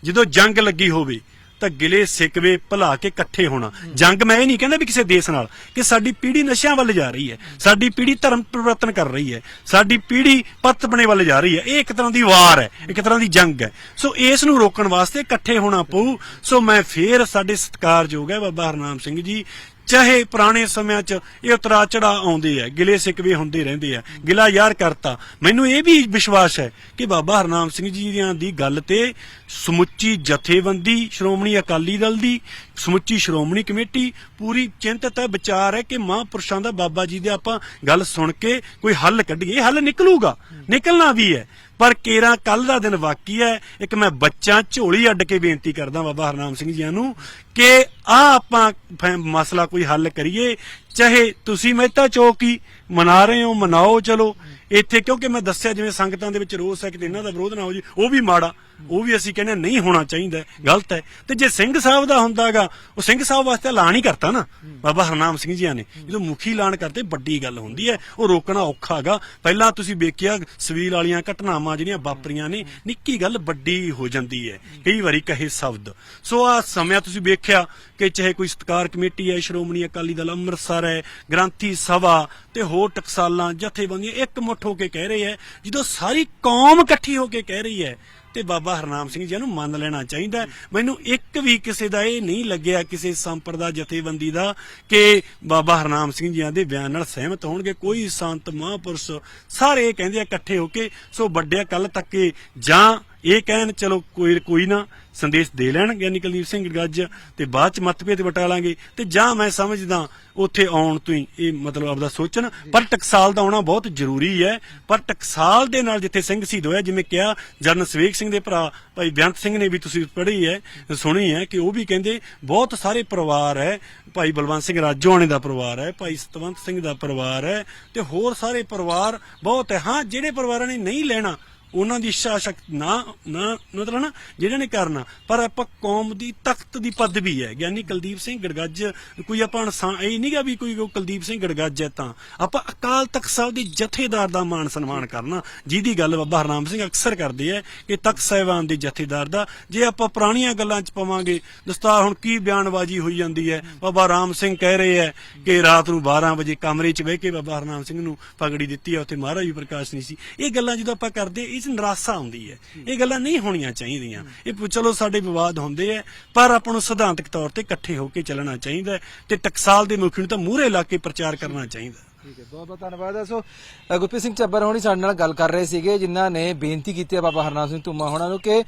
ਜਦੋਂ ਜੰਗ ਲੱਗੀ ਹੋਵੇ ਤਾਂ ਗਿਲੇ ਸਿਕਵੇ ਭੁਲਾ ਕੇ ਇਕੱਠੇ ਹੋਣਾ। ਜੰਗ ਮੈਂ ਇਹ ਨਹੀਂ ਕਹਿੰਦਾ ਵੀ ਕਿਸੇ ਦੇਸ਼ ਨਾਲ ਕਿ ਸਾਡੀ ਪੀੜ੍ਹੀ ਨਸ਼ਿਆਂ ਵੱਲ ਜਾ ਰਹੀ ਹੈ, ਸਾਡੀ ਪੀੜ੍ਹੀ ਧਰਮ ਪਰਿਵਰਤਨ ਕਰ ਰਹੀ ਹੈ, ਸਾਡੀ ਪੀੜ੍ਹੀ ਪੱਤ ਬਣੇ ਵੱਲ ਜਾ ਰਹੀ ਹੈ। ਇਹ ਇੱਕ ਤਰ੍ਹਾਂ ਦੀ ਵਾਰ ਹੈ, ਇੱਕ ਤਰ੍ਹਾਂ ਦੀ ਜੰਗ ਹੈ। ਸੋ ਇਸ ਨੂੰ ਰੋਕਣ ਵਾਸਤੇ ਇਕੱਠੇ ਹੋਣਾ ਪਊ। ਸੋ ਮੈਂ ਫੇਰ ਸਾਡੇ ਸਤਿਕਾਰਯੋਗ ਹੈ ਬਾਬਾ ਹਰਨਾਮ ਸਿੰਘ ਜੀ ਚਾਹੇ ਪੁਰਾਣੇ ਸਮਿਆਂ 'ਚ ਇਹ ਉਤਰਾ ਚੜਾ ਆਉਂਦੇ ਆ, ਗਿਲੇ ਸਿਕਵੇ ਹੁੰਦੇ ਰਹਿੰਦੇ ਆ, ਗਿਲਾ ਯਾਰ ਕਰਤਾ। ਮੈਨੂੰ ਇਹ ਵੀ ਵਿਸ਼ਵਾਸ ਹੈ ਕਿ ਬਾਬਾ ਹਰਨਾਮ ਸਿੰਘ ਜੀ ਦੀਆਂ ਦੀ ਗੱਲ ਤੇ ਸਮੁੱਚੀ ਜਥੇਬੰਦੀ, ਸ਼੍ਰੋਮਣੀ ਅਕਾਲੀ ਦਲ ਦੀ ਸਮੁੱਚੀ ਸ਼੍ਰੋਮਣੀ ਕਮੇਟੀ, ਪੂਰੀ ਚਿੰਤਤ ਹੈ, ਵਿਚਾਰ ਹੈ ਕਿ ਮਹਾਂਪੁਰਸ਼ਾਂ ਦਾ ਬਾਬਾ ਜੀ ਦੇ ਆਪਾਂ ਗੱਲ ਸੁਣ ਕੇ ਕੋਈ ਹੱਲ ਕੱਢੀਏ। ਹੱਲ ਨਿਕਲੂਗਾ, ਨਿਕਲਣਾ ਵੀ ਹੈ। ਪਰ ਕੇਰਾ ਕੱਲ ਦਾ ਦਿਨ ਵਾਕੀ ਹੈ। ਇੱਕ ਮੈਂ ਬੱਚਾ ਝੋਲੀ ਅੱਡ ਕੇ ਬੇਨਤੀ ਕਰਦਾ ਬਾਬਾ ਹਰਨਾਮ ਸਿੰਘ ਜੀਆਂ ਨੂੰ ਕਿ ਆ ਆਪਾਂ ਫੈ- ਮਸਲਾ ਕੋਈ ਹੱਲ ਕਰੀਏ। ਚਾਹੇ ਤੁਸੀਂ ਮਹਿਤਾ ਚੌਕੀ ਮਨਾ ਰਹੇ ਹੋ, ਮਨਾਓ, ਚਲੋ। ਇੱਥੇ ਕਿਉਂਕਿ ਮੈਂ ਦੱਸਿਆ ਜਿਵੇਂ ਸੰਗਤਾਂ ਦੇ ਵਿੱਚ ਰੋਸ ਹੈ ਕਿ ਇਹਨਾਂ ਦਾ ਵਿਰੋਧ ਨਾ ਹੋ ਜੀ ਉਹ ਵੀ ਮਾੜਾ। ਉਹ ਵੀ ਅਸੀਂ ਕਹਿੰਦੇ ਨਹੀਂ ਹੋਣਾ ਚਾਹੀਦਾ, ਗਲਤ ਹੈ। ਤੇ ਜੇ ਸਿੰਘ ਸਾਹਿਬ ਦਾ ਹੁੰਦਾਗਾ ਉਹ ਸਿੰਘ ਸਾਹਿਬ ਵਾਸਤੇ ਐਲਾਨ ਹੀ ਕਰਤਾ ਨਾ, ਬਾਬਾ ਹਰਨਾਮ ਸਿੰਘ ਜੀਆਂ ਨੇ। ਜਦੋਂ ਮੁਖੀ ਐਲਾਨ ਕਰਦੇ, ਵੱਡੀ ਗੱਲ ਹੁੰਦੀ ਹੈ, ਉਹ ਰੋਕਣਾ ਔਖਾ ਹੈਗਾ ਪਹਿਲਾਂ ਤੁਸੀਂ ਵੇਖਿਆ, ਸਵੀਲ ਵਾਲੀਆਂ ਘਟਨਾਵਾਂ ਜਿਹੜੀਆਂ ਵਾਪਰੀਆਂ ਨੇ, ਨਿੱਕੀ ਗੱਲ ਵੱਡੀ ਹੋ ਜਾਂਦੀ ਹੈ, ਕਈ ਵਾਰੀ ਕਹੇ ਸ਼ਬਦ। ਸੋ ਆ ਸਮਿਆਂ ਤੁਸੀਂ ਵੇਖਿਆ ਕਿ ਚਾਹੇ ਕੋਈ ਸਤਕਾਰ ਕਮੇਟੀ ਹੈ, ਸ਼੍ਰੋਮਣੀ ਅਕਾਲੀ ਦਲ ਅੰਮ੍ਰਿਤਸਰ ਹੈ, ਗ੍ਰੰਥੀ ਸਭਾ ਤੇ ਹੋਰ ਟਕਸਾਲਾਂ, ਜਥੇਬੰਦੀਆਂ ਇੱਕ ਮੁੱਠ ਹੋ ਕੇ ਕਹਿ ਰਹੇ ਹੈ, ਜਦੋਂ ਸਾਰੀ ਕੌਮ ਇਕੱਠੀ ਹੋ ਕੇ ਕਹਿ ਰਹੀ ਹੈ ਤੇ ਬਾਬਾ ਹਰਨਾਮ ਸਿੰਘ ਜੀ ਨੂੰ ਮੰਨ ਲੈਣਾ ਚਾਹੀਦਾ ਮੈਨੂੰ ਇੱਕ ਵੀ ਕਿਸੇ ਦਾ ਇਹ ਨਹੀਂ ਲੱਗਿਆ, ਕਿਸੇ ਸੰਪਰਦਾ ਜਥੇਬੰਦੀ ਦਾ, ਕਿ ਬਾਬਾ ਹਰਨਾਮ ਸਿੰਘ ਜੀਆਂ ਦੇ ਬਿਆਨ ਨਾਲ ਸਹਿਮਤ ਹੋਣਗੇ। ਕੋਈ ਸੰਤ ਮਹਾਂਪੁਰਸ਼ ਸਾਰੇ ਇਹ ਕਹਿੰਦੇ ਇਕੱਠੇ ਹੋ ਕੇ, ਸੋ ਵੱਡਿਆ ਕੱਲ ਤੱਕ ਜਾਂ ਇਹ ਕਹਿਣ, ਚਲੋ ਕੋਈ ਕੋਈ ਨਾ, ਸੰਦੇਸ਼ ਦੇ ਲੈਣ ਗਿਆਨੀ ਕੁਲਦੀਪ ਸਿੰਘ ਗੱਜ, ਤੇ ਬਾਅਦ ਚ ਮਤਭੇਦ ਵਟਾ ਲਾਂਗੇ। ਤੇ ਜਾਂ ਮੈਂ ਸਮਝਦਾ, ਉੱਥੇ ਆਉਣ ਤੋਂ ਹੀ ਇਹ ਮਤਲਬ ਆਪਦਾ ਸੋਚਣ। ਪਰ ਟਕਸਾਲ ਦਾ ਆਉਣਾ ਬਹੁਤ ਜ਼ਰੂਰੀ ਹੈ। ਪਰ ਟਕਸਾਲ ਦੇ ਨਾਲ ਜਿੱਥੇ ਸਿੰਘ ਸ਼ਹੀਦ ਹੋਇਆ, ਜਿਵੇਂ ਕਿਹਾ ਜਰਨ ਸਵੇਕ ਸਿੰਘ ਦੇ ਭਰਾ, ਭਾਈ ਬੇਅੰਤ ਸਿੰਘ ਨੇ ਵੀ ਤੁਸੀਂ ਪੜ੍ਹੀ ਹੈ, ਸੁਣੀ ਹੈ ਕਿ ਉਹ ਵੀ ਕਹਿੰਦੇ, ਬਹੁਤ ਸਾਰੇ ਪਰਿਵਾਰ ਹੈ, ਭਾਈ ਬਲਵੰਤ ਸਿੰਘ ਰਾਜੋਆਣੇ ਦਾ ਪਰਿਵਾਰ ਹੈ, ਭਾਈ ਸਤਵੰਤ ਸਿੰਘ ਦਾ ਪਰਿਵਾਰ ਹੈ, ਤੇ ਹੋਰ ਸਾਰੇ ਪਰਿਵਾਰ ਬਹੁਤ ਹੈ। ਹਾਂ, ਜਿਹੜੇ ਪਰਿਵਾਰਾਂ ਨੇ ਨਹੀਂ ਲੈਣਾ ਉਹਨਾਂ ਦੀ ਇੱਛਾ ਸ਼ਕਤੀ ਨਾ ਨਾ, ਮਤਲਬ ਨਾ ਜਿਹੜੇ ਨੇ ਕਰਨਾ। ਪਰ ਆਪਾਂ ਕੌਮ ਦੀ ਤਖਤ ਦੀ ਪਦਵੀ ਹੈ। ਗਿਆਨੀ ਕੁਲਦੀਪ ਸਿੰਘ ਗੜਗੱਜ, ਕੋਈ ਆਪਾਂ ਇਹ ਨਹੀਂਗਾ ਵੀ ਕੋਈ ਕੁਲਦੀਪ ਸਿੰਘ ਗੜਗੱਜ ਹੈ ਤਾਂ। ਆਪਾਂ ਅਕਾਲ ਤਖਤ ਸਾਹਿਬ ਦੇ ਜਥੇਦਾਰ ਦਾ ਮਾਣ ਸਨਮਾਨ ਕਰਨਾ। ਜਿਹਦੀ ਗੱਲ ਬਾਬਾ ਹਰਨਾਮ ਸਿੰਘ ਅਕਸਰ ਕਰਦੇ ਹੈ ਕਿ ਤਖਤ ਸਾਹਿਬਾਨ ਦੇ ਜਥੇਦਾਰ ਦਾ। ਜੇ ਆਪਾਂ ਪੁਰਾਣੀਆਂ ਗੱਲਾਂ 'ਚ ਪਵਾਂਗੇ, ਦਸਤਾਰ ਹੁਣ ਕੀ ਬਿਆਨਬਾਜ਼ੀ ਹੋਈ ਜਾਂਦੀ ਹੈ? ਬਾਬਾ ਰਾਮ ਸਿੰਘ ਕਹਿ ਰਹੇ ਹੈ ਕਿ ਰਾਤ ਨੂੰ 12 ਵਜੇ ਕਮਰੇ 'ਚ ਬਹਿ ਕੇ ਬਾਬਾ ਹਰਨਾਮ ਸਿੰਘ ਨੂੰ ਪਗੜੀ ਦਿੱਤੀ ਹੈ ਉੱਥੇ ਮਹਾਰਾਜ ਵੀ ਪ੍ਰਕਾਸ਼ ਨਹੀਂ ਸੀ। ਇਹ ਗੱਲਾਂ ਜਦੋਂ ਆਪਾਂ ਕਰਦੇ, ਇਹ 'ਚ ਨਿਰਾਸ਼ਾ ਆਉਂਦੀ ਹੈ। ਇਹ ਗੱਲਾਂ ਨਹੀਂ ਹੋਣੀਆਂ ਚਾਹੀਦੀਆਂ। ਇਹ ਚਲੋ ਸਾਡੇ ਵਿਵਾਦ ਹੁੰਦੇ ਆ ਪਰ ਆਪਾਂ ਨੂੰ ਸਿਧਾਂਤਕ ਤੌਰ ਤੇ ਇਕੱਠੇ ਹੋ ਕੇ ਚੱਲਣਾ ਚਾਹੀਦਾ ਤੇ ਟਕਸਾਲ ਦੇ ਮੁਖੀ ਨੂੰ ਤਾਂ ਮੂਹਰੇ ਲਾ ਕੇ ਪ੍ਰਚਾਰ ਕਰਨਾ ਚਾਹੀਦਾ ਠੀਕ ਹੈ ਬਹੁਤ ਬਹੁਤ ਧੰਨਵਾਦ ਹੈ। ਸੋ ਅ, ਗੁਰਪ੍ਰੀਤ ਸਿੰਘ ਚੱਬਰ ਹੋਣੀ ਸਾਡੇ ਨਾਲ ਗੱਲ ਕਰ ਰਹੇ ਸੀਗੇ ਜਿਨ੍ਹਾਂ ਨੇ ਬੇਨਤੀ ਕੀਤੀ ਹੈ ਬਾਬਾ ਹਰਨਾਮ ਸਿੰਘ ਧੁੰਮਾ ਹੋਣਾ ਨੂੰ ਕਿ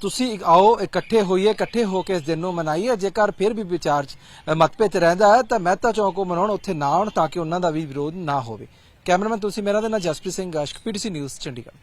ਤੁਸੀਂ ਆਓ ਇਕੱਠੇ ਹੋਈਏ ਇਕੱਠੇ ਹੋ ਕੇ ਇਸ ਦਿਨ ਨੂੰ ਮਨਾਈਏ। ਜੇਕਰ ਫਿਰ ਵੀ ਵਿਚਾਰ ਮਤਭੇਦ ਰਹਿੰਦਾ ਹੈ ਤਾਂ ਮਹਿਤਾ ਚੌਕ ਨੂੰ ਮਨਾਉਣ ਉੱਥੇ ਨਾ ਆਉਣ ਤਾਂ ਕਿ ਉਹਨਾਂ ਦਾ ਵੀ ਵਿਰੋਧ ਨਾ ਹੋਵੇ। ਕੈਮਰਾਮੈਨ ਤੁਸੀਂ ਮੇਰਾ ਦੇ ਨਾਲ ਜਸਪ੍ਰੀਤ ਸਿੰਘ ਗਾਸ਼ਕ ਪੀਟੀਸੀ ਨਿਊਜ਼ ਚੰਡੀਗੜ੍ਹ।